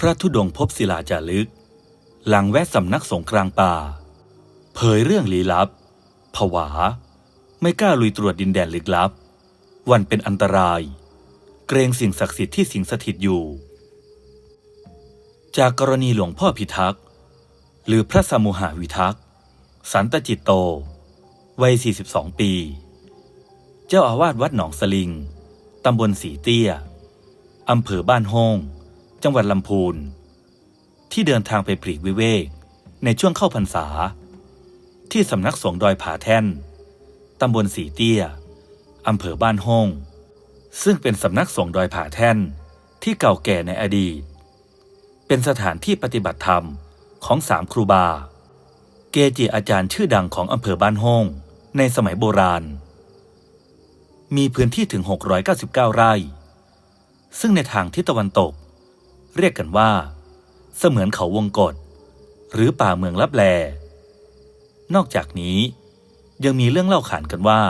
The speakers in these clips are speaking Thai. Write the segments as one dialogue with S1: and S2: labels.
S1: พระธุดงค์พบศิลาจารึก หลังแวะสำนักสงกลางป่า เผยเรื่องลี้ลับ ผวา ไม่กล้าลุยตรวจดินแดนลึกลับ วันเป็นอันตราย เกรงสิ่งศักดิ์สิทธิ์ที่สิงสถิตอยู่ จากกรณีหลวงพ่อพิทักษ์ หรือพระสมุหาวิทักษ์ สันตจิตโต วัย 42 ปี เจ้าอาวาสวัดหนองสลิง ตำบลสีเตี้ย อำเภอบ้านโฮง จังหวัดลำพูน ที่เดินทางไปปลีกวิเวก ในช่วงเข้าพรรษา ที่สำนักสงฆ์ดอยผาแท่น ตำบลสีเตี้ย อำเภอบ้านโฮงซึ่งเป็นสำนักสงฆ์ดอยผาแท่นที่เก่าแก่ในอดีต เป็นสถานที่ปฏิบัติธรรมของสามครูบา เกจิอาจารย์ชื่อดังของอำเภอบ้านโฮงในสมัยโบราณ มีพื้นที่ถึง 699 ไร่ ซึ่งในทางทิศตะวันตก เรียกกันว่า เสมือนเขาวงกฏหรือป่าเมืองลับแล นอกจากนี้ ยังมีเรื่องเล่าขานกันว่า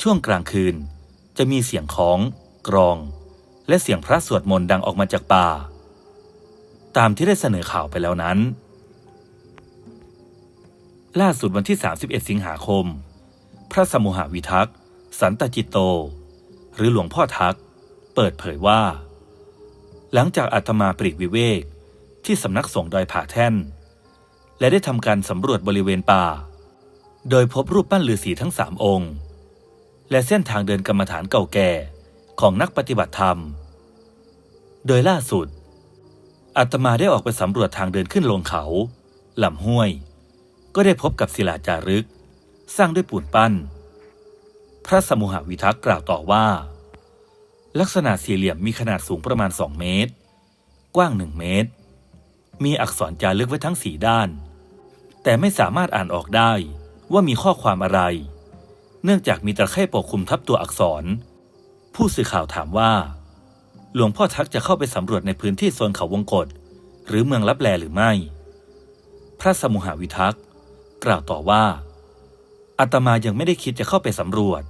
S1: ช่วงกลางคืนจะมีเสียงของกรอง และเสียงพระสวดมนต์ดังออกมาจากป่า ตามที่ได้เสนอข่าวไปแล้วนั้น ล่าสุดวันที่ 31 สิงหาคม พระสมุหวิทักษ์สันตจิตโต หรือหลวงพ่อทัก เปิดเผยว่า หลังจากอาตมาปลีกวิเวกที่สำนักสงฆ์ดอยผาแท่น และได้ทำการสำรวจบริเวณป่า โดยพบรูปปั้นฤาษีทั้งสามองค์ และเส้นทางเดินกรรมฐานเก่าแก่ของนักปฏิบัติธรรม โดยล่าสุดอาตมาได้ออกไปสำรวจทางเดินขึ้นลงเขาลำห้วย ก็ได้พบกับศิลาจารึก สร้างด้วยปูนปั้น พระสมุหวิทักษ์กล่าวต่อว่า ลักษณะสี่เหลี่ยมมีขนาดสูงประมาณ 2 เมตร กว้าง 1 เมตร มีอักษรจารึกไว้ทั้งสี่ด้าน แต่ไม่สามารถอ่านออกได้ว่ามีข้อความอะไร เนื่องจากมีตะไคร่ปกคลุมทับตัวอักษร ผู้สื่อข่าวถามว่า หลวงพ่อทักจะเข้าไปสำรวจในพื้นที่โซนเขาวงกฏหรือเมืองลับแลหรือไม่ พระสมุหวิทักษ์กล่าวต่อว่าอาตมายังไม่ได้คิดจะเข้าไปสำรวจ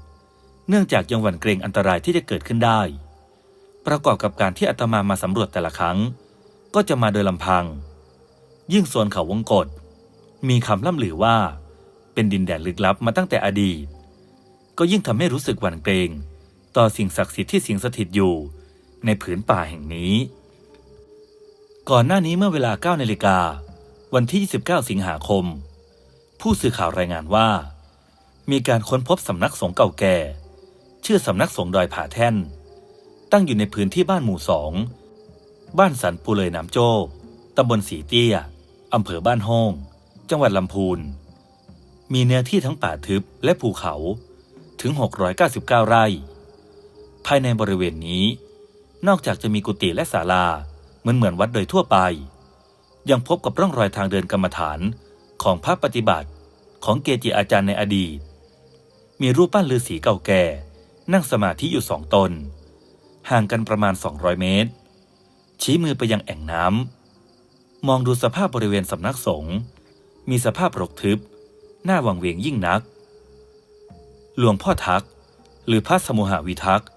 S1: เนื่องจากยังหวั่นเกรงอันตรายที่จะเกิดขึ้นได้ ประกอบกับการที่อาตมามาสำรวจแต่ละครั้ง ก็จะมาโดยลำพัง ยิ่งโซนเขาวงกฏมีคำล่ำลือว่า เป็นดินแดนลึกลับมาตั้งแต่อดีต ก็ยิ่งทำให้รู้สึกหวั่นเกรง ต่อสิ่งศักดิ์สิทธิ์ที่สิงสถิตอยู่ในผืนป่าแห่งนี้ ก่อนหน้านี้เมื่อเวลา9นาฬิกาวันที่ 29 สิงหาคม ผู้สื่อข่าวรายงานว่า มีการค้นพบสำนักสงฆ์เก่าแก่ ชื่อสำนักสงฆ์ดอยผาแท่น ตั้งอยู่ในพื้นที่บ้านหมู่สองบ้านสันปูเลยน้ำโจ้ตำบลสีเตี้ยอำเภอบ้านห้องจังหวัดลำพูน มีเนื้อที่ทั้งป่าทึบและภูเขาถึง 699 ไร่ ภายในบริเวณนี้ นอกจากจะมีกุฏิและศาลาเหมือนเหมือนวัดโดยทั่วไป ยังพบกับร่องรอยทางเดินกรรมฐานของพระปฏิบัติของเกจิอาจารย์ในอดีต มีรูปปั้นฤาษีเก่าแก่ นั่งสมาธิอยู่สองตน ห่างกันประมาณ 200 เมตร ชี้มือไปยังแอ่งน้ำ มองดูสภาพบริเวณสำนักสงฆ์มีสภาพรกทึบ หน้าวังเวงยิ่งนัก หลวงพ่อทัก หรือพระสมุหาวิทักษ์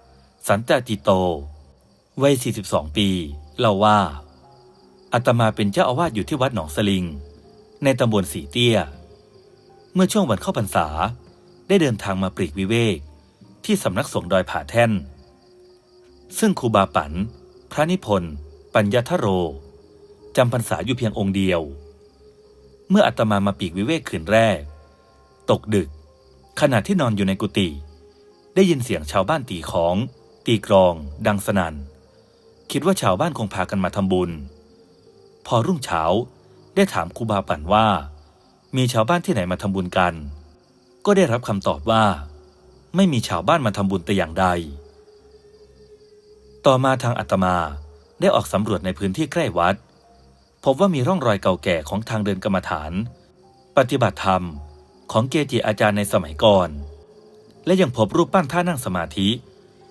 S1: สันตจิโต วัย 42 ปี เล่าว่าอาตมาเป็นเจ้าอาวาสอยู่ที่วัดหนองสลิง ในตำบลสีเตี้ย เมื่อช่วงวันเข้าพรรษาได้เดินทางมาปลีกวิเวก ที่สำนักสงฆ์ดอยผาแท่น ซึ่งครูบาปัน พระนิพนธ์ ปัญญาทโร จำพรรษาอยู่เพียงองค์เดียว เมื่ออาตมามาปีกวิเวกคืนแรก ตกดึก ขณะที่นอนอยู่ในกุฏิได้ยินเสียงชาวบ้านตีของ ตีกรอง ดังสนัน่น คิดว่าชาวบ้านคงพากันมาทำบุญ พอรุ่งเช้าได้ถามครูบาปันว่า มีชาวบ้านที่ไหนมาทำบุญกัน ก็ได้รับคำตอบว่า ไม่มีชาวบ้านมาทำบุญแต่อย่างใด ต่อมาทางอาตมาได้ออกสำรวจในพื้นที่ใกล้วัด พบว่ามีร่องรอยเก่าแก่ของทางเดินกรรมฐาน ปฏิบัติธรรมของเกจิอาจารย์ในสมัยก่อน และยังพบรูปปั้นท่านั่งสมาธิ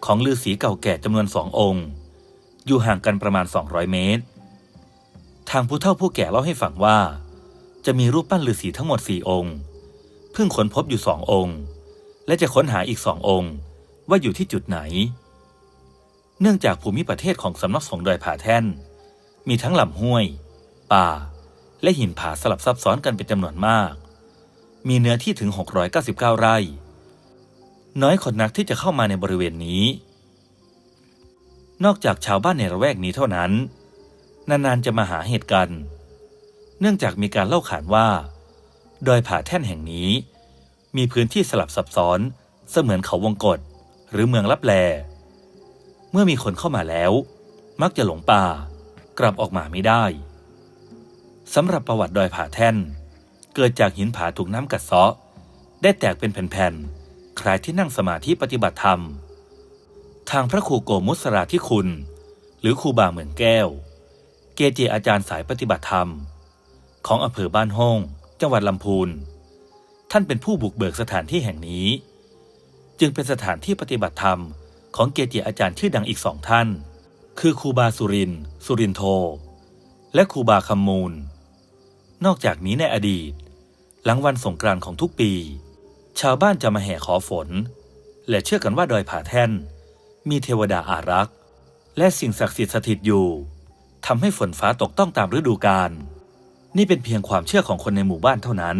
S1: ของฤาษีเก่าแก่จำนวนสององค์ อยู่ห่างกันประมาณ 200 เมตร ทางผู้เฒ่าผู้แก่เล่าให้ฟังว่า จะมีรูปปั้นฤาษีทั้งหมดสี่องค์ เพิ่งค้นพบอยู่สององค์ และจะค้นหาอีกสององค์ ว่าอยู่ที่จุดไหน เนื่องจากภูมิประเทศของสำนักสงฆ์ดอยผาแท่น มีทั้งลำห้วย ป่า และหินผาสลับซับซ้อนกันเป็นจำนวนมาก มีเนื้อที่ถึง 699 ไร่ น้อยคนนักที่จะเข้ามาในบริเวณนี้ นอกจากชาวบ้านในระแวกนี้เท่านั้น นานๆจะมาหาเหตุกัน เนื่องจากมีการเล่าขานว่า ดอยผาแท่นแห่งนี้ มีพื้นที่สลับซับซ้อน เสมือนเขาวงกฏหรือเมืองลับแล เมื่อมีคนเข้ามาแล้ว มักจะหลงป่า กลับออกมาไม่ได้สำหรับประวัติดอยผาแท่น เกิดจากหินผาถูกน้ำกัดเซาะ ได้แตกเป็นแผ่นๆ คล้ายที่นั่งสมาธิปฏิบัติธรรม ทางพระครูโกมุสราธิคุณ หรือครูบาเหมือนแก้ว เกจิอาจารย์สายปฏิบัติธรรม ของอำเภอบ้านห้อง จังหวัดลำพูน ท่านเป็นผู้บุกเบิกสถานที่แห่งนี้ จึงเป็นสถานที่ปฏิบัติธรรมของเกจิอาจารย์ชื่อดังอีกสองท่าน คือครูบาสุริน สุรินโท และครูบาคำมูล นอกจากนี้ในอดีต หลังวันสงกรานต์ของทุกปี ชาวบ้านจะมาแห่ขอฝน และเชื่อกันว่าดอยผาแท่น มีเทวดาอารักษ์และสิ่งศักดิ์สิทธิ์สถิตอยู่ทำให้ฝนฟ้าตกต้องตามฤดูกาลนี่เป็นเพียงความเชื่อของคนในหมู่บ้านเท่านั้น